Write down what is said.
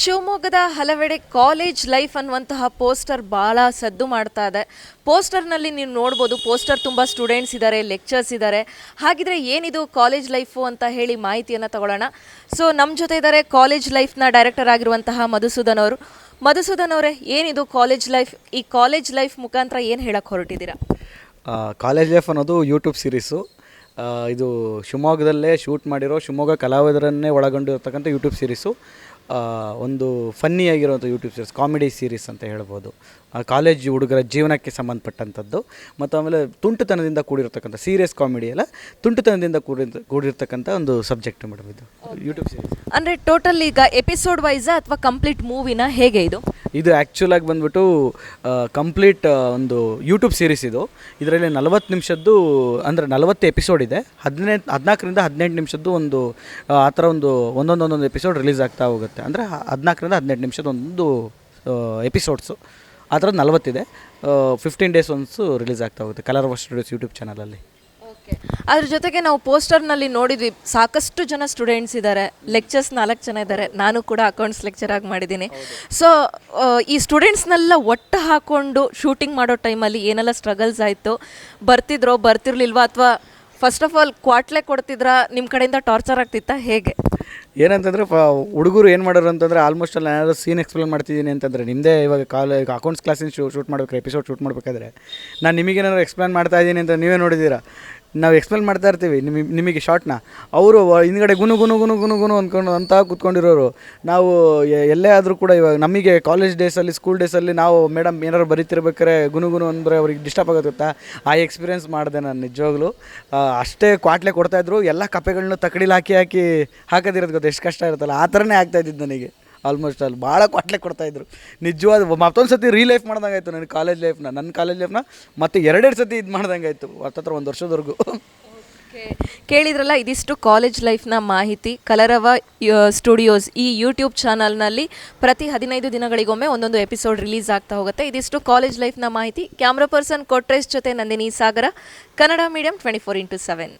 ಶಿವಮೊಗ್ಗದ ಹಲವೆಡೆ college life ಅನ್ನುವಂತಹ ಪೋಸ್ಟರ್ ಭಾಳ ಸದ್ದು ಮಾಡ್ತಾ ಇದೆ. ಪೋಸ್ಟರ್ನಲ್ಲಿ ನೀವು ನೋಡ್ಬೋದು, ಪೋಸ್ಟರ್ ತುಂಬ ಸ್ಟೂಡೆಂಟ್ಸ್ ಇದ್ದಾರೆ ಲೆಕ್ಚರ್ಸ್ ಇದ್ದಾರೆ ಹಾಗಿದ್ರೆ ಏನಿದು ಕಾಲೇಜ್ ಲೈಫು ಅಂತ ಹೇಳಿ ಮಾಹಿತಿಯನ್ನು ತಗೊಳ್ಳೋಣ. ಸೊ ನಮ್ಮ ಜೊತೆ ಇದ್ದಾರೆ ಕಾಲೇಜ್ ಲೈಫ್ನ ಡೈರೆಕ್ಟರ್ ಆಗಿರುವಂತಹ ಮಧುಸೂದನ್ ಅವರು. ಮಧುಸೂದನ್ ಅವರೇ, ಏನಿದು ಕಾಲೇಜ್ ಲೈಫ್? ಈ ಕಾಲೇಜ್ ಲೈಫ್ ಮುಖಾಂತರ ಏನು ಹೇಳಕ್ಕೆ ಹೊರಟಿದ್ದೀರಾ? ಕಾಲೇಜ್ ಲೈಫ್ ಅನ್ನೋದು ಯೂಟ್ಯೂಬ್ ಸೀರೀಸು ಇದು ಶಿವಮೊಗ್ಗದಲ್ಲೇ ಶೂಟ್ ಮಾಡಿರೋ ಶಿವಮೊಗ್ಗ ಕಲಾವಿದರನ್ನೇ ಒಳಗೊಂಡಿರ್ತಕ್ಕಂಥ ಯೂಟ್ಯೂಬ್ ಸೀರೀಸು ಒಂದು ಫನ್ನಿ ಆಗಿರುವಂಥ ಯೂಟ್ಯೂಬ್ ಸೀರೀಸ್ ಕಾಮಿಡಿ ಸೀರೀಸ್ ಅಂತ ಹೇಳ್ಬೋದು. ಕಾಲೇಜ್ ಹುಡುಗರ ಜೀವನಕ್ಕೆ ಸಂಬಂಧಪಟ್ಟಂಥದ್ದು, ಮತ್ತು ಆಮೇಲೆ ತುಂಟುತನದಿಂದ ಕೂಡಿರತಕ್ಕಂಥ ಸೀರಿಯಸ್ ಕಾಮಿಡಿ ಅಲ್ಲ, ತುಂಟುತನದಿಂದ ಕೂಡಿ ಕೂಡಿರ್ತಕ್ಕಂಥ ಒಂದು ಸಬ್ಜೆಕ್ಟ್ ಮೇಡಮ್ ಇದು. ಯೂಟ್ಯೂಬ್ ಸೀರೀಸ್ ಅಂದರೆ ಟೋಟಲ್ ಈಗ ಎಪಿಸೋಡ್ ವೈಸಾ ಅಥವಾ ಕಂಪ್ಲೀಟ್ ಮೂವಿನ ಹೇಗೆ ಇದು? ಇದು ಆ್ಯಕ್ಚುಲಾಗಿ ಬಂದ್ಬಿಟ್ಟು ಕಂಪ್ಲೀಟ್ ಒಂದು ಯೂಟ್ಯೂಬ್ ಸೀರೀಸ್ ಇದು. ಇದರಲ್ಲಿ ನಲವತ್ತು ನಿಮಿಷದ್ದು ಅಂದರೆ ನಲವತ್ತು ಎಪಿಸೋಡ್ ಇದೆ. ಹದಿನೆಂಟು ಹದಿನಾಲ್ಕರಿಂದ ಹದಿನೆಂಟು ನಿಮಿಷದ್ದು ಒಂದು ಆ, ಥರ ಒಂದು ಒಂದೊಂದು ಒಂದೊಂದು ಎಪಿಸೋಡ್ ರಿಲೀಸ್ ಆಗ್ತಾ ಹೋಗುತ್ತೆ. ಅಂದರೆ ಹದಿನಾಲ್ಕರಿಂದ ಹದಿನೆಂಟು ನಿಮಿಷದ ಒಂದು ಎಪಿಸೋಡ್ಸು ಆ ಥರದ್ದು ನಲವತ್ತಿದೆ ಫಿಫ್ಟೀನ್ ಡೇಸ್ ಒನ್ಸು ರಿಲೀಸ್ ಆಗ್ತಾ ಹೋಗುತ್ತೆ. ಕಲರ್ ವಾಶ್ ಸ್ಟುಡಿಯೋಸ್ ಯೂಟ್ಯೂಬ್ ಚಾನಲಲ್ಲಿ ಅದ್ರ ಜೊತೆಗೆ ನಾವು ಪೋಸ್ಟರ್ನಲ್ಲಿ ನೋಡಿದ್ವಿ ಸಾಕಷ್ಟು ಜನ ಸ್ಟೂಡೆಂಟ್ಸ್ ಇದ್ದಾರೆ ಲೆಕ್ಚರ್ಸ್ ನಾಲ್ಕು ಜನ ಇದ್ದಾರೆ ನಾನು ಕೂಡ ಅಕೌಂಟ್ಸ್ ಲೆಕ್ಚರ್ ಆಗಿ ಮಾಡಿದ್ದೀನಿ. ಸೊ ಈ ಸ್ಟೂಡೆಂಟ್ಸ್ನೆಲ್ಲ ಒಟ್ಟು ಹಾಕೊಂಡು ಶೂಟಿಂಗ್ ಮಾಡೋ ಟೈಮಲ್ಲಿ ಏನೆಲ್ಲ ಸ್ಟ್ರಗಲ್ಸ್ ಆಯಿತು ಬರ್ತಿದ್ರೋ ಬರ್ತಿರ್ಲಿಲ್ವಾ ಅಥವಾ ಫಸ್ಟ್ ಆಫ್ ಆಲ್ ಕ್ವಾಟ್ಲೆ ಕೊಡ್ತಿದ್ರಾ ನಿಮ್ಮ ಕಡೆಯಿಂದ ಟಾರ್ಚರ್ ಆಗ್ತಿತ್ತಾ ಹೇಗೆ? ಏನಂತಂದರೆ ಫ ಹುಡುಗರು ಏನು ಮಾಡೋರು ಅಂತಂದರೆ ಆಲ್ಮೋಸ್ಟ್ ಅಲ್ಲಿ ಏನಾದ್ರು ಸೀನ್ ಎಕ್ಸ್ಪ್ಲೇನ್ ಮಾಡ್ತಿದ್ದೀನಿ ಅಂತಂದರೆ ನಿಮ್ಮದೇ ಇವಾಗ ಕಾಲ ಅಕೌಂಟ್ಸ್ ಕ್ಲಾಸಿನ ಶೂ ಶೂಟ್ ಮಾಡಬೇಕು ಎಪಿಸೋಡ್ ಶೂಟ್ ಮಾಡಬೇಕಾದ್ರೆ, ನಾನು ನಿಮಗೇನಾದ್ರು ಎಕ್ಸ್ಪ್ಲೇನ್ ಮಾಡ್ತಾ ಇದ್ದೀನಿ ಅಂತ ನೀವೇ ನೋಡಿದ್ದೀರಾ? ನಾವು ಎಕ್ಸ್ಪ್ಲೇನ್ ಮಾಡ್ತಾ ಇರ್ತೀವಿ ನಿಮಗೆ ನಿಮಗೆ ಶಾರ್ಟ್ನ ಅವರು ಹಿಂದ್ಗಡೆ ಗುನು ಗುನು ಗುನು ಗುನು ಗುನು ಅಂದ್ಕೊಂಡು ಅಂತ ಕೂತ್ಕೊಂಡಿರೋರು. ನಾವು ಎಲ್ಲೇ ಆದರೂ ಕೂಡ ಇವಾಗ ನಮಗೆ ಕಾಲೇಜ್ ಡೇಸಲ್ಲಿ ಸ್ಕೂಲ್ ಡೇಸಲ್ಲಿ ನಾವು ಮೇಡಮ್ ಏನಾದ್ರು ಬರೀತಿರ್ಬೇಕಾರೆ ಗುನು ಗುನು ಅಂದರೆ ಅವ್ರಿಗೆ ಡಿಸ್ಟರ್ಬ್ ಆಗುತ್ತೆ ಗೊತ್ತಾ? ಆ ಎಕ್ಸ್ಪೀರಿಯೆನ್ಸ್ ಮಾಡಿದೆ ನಾನು ನಿಜವಾಗ್ಲೂ. ಅಷ್ಟೇ ಕ್ವಾಟ್ಲೆ ಕೊಡ್ತಾಯಿದ್ರು ಎಲ್ಲ ಕಪ್ಪೆಗಳನ್ನೂ ತಕಡಿಲಿ ಹಾಕಿ ಹಾಕಿ ಹಾಕೋದಿರೋದು ಗೊತ್ತಾ ಎಷ್ಟು ಕಷ್ಟ ಇರುತ್ತಲ್ಲ, ಆ ಥರನೇ ಆಗ್ತಾ ಇದ್ದಿದ್ದು ನನಗೆ. ಆಲ್ಮೋಸ್ಟ್ ಅಲ್ಲಿ ಭಾಳ ಕ್ವಾಟ್ಲೆ ಕೊಡ್ತಾಯಿದ್ರು ನಿಜವಾದ ಮತ್ತೊಂದು ಸತಿ ರೀಲೈಫ್ ಮಾಡ್ದಂಗೆ ಆಯಿತು ನನ್ನ ಕಾಲೇಜ್ ಲೈಫ್ನ ನನ್ನ ಕಾಲೇಜ್ ಲೈಫ್ನ ಮತ್ತೆ ಎರಡೆರಡು ಸತಿ ಇದು ಮಾಡ್ದಂಗೆ ಆಯಿತು. ಹತ್ತತ್ರ ಒಂದು ವರ್ಷದವರೆಗೂ. ಕೇಳಿದ್ರಲ್ಲ, ಇದಿಷ್ಟು ಕಾಲೇಜ್ ಲೈಫ್ನ ಮಾಹಿತಿ, ಕಲರವ ಸ್ಟುಡಿಯೋಸ್ ಈ ಯೂಟ್ಯೂಬ್ ಚಾನಲ್ನಲ್ಲಿ ಪ್ರತಿ ಹದಿನೈದು ದಿನಗಳಿಗೊಮ್ಮೆ ಒಂದೊಂದು ಎಪಿಸೋಡ್ ರಿಲೀಸ್ ಆಗ್ತಾ ಹೋಗುತ್ತೆ. ಇದಿಷ್ಟು ಕಾಲೇಜ್ ಲೈಫ್ನ ಮಾಹಿತಿ, ಕ್ಯಾಮ್ರಾ ಪರ್ಸನ್ ಕೊಟ್ರೇಸ್ ಜೊತೆ Nandini Sagara, Kannada medium twenty four into seven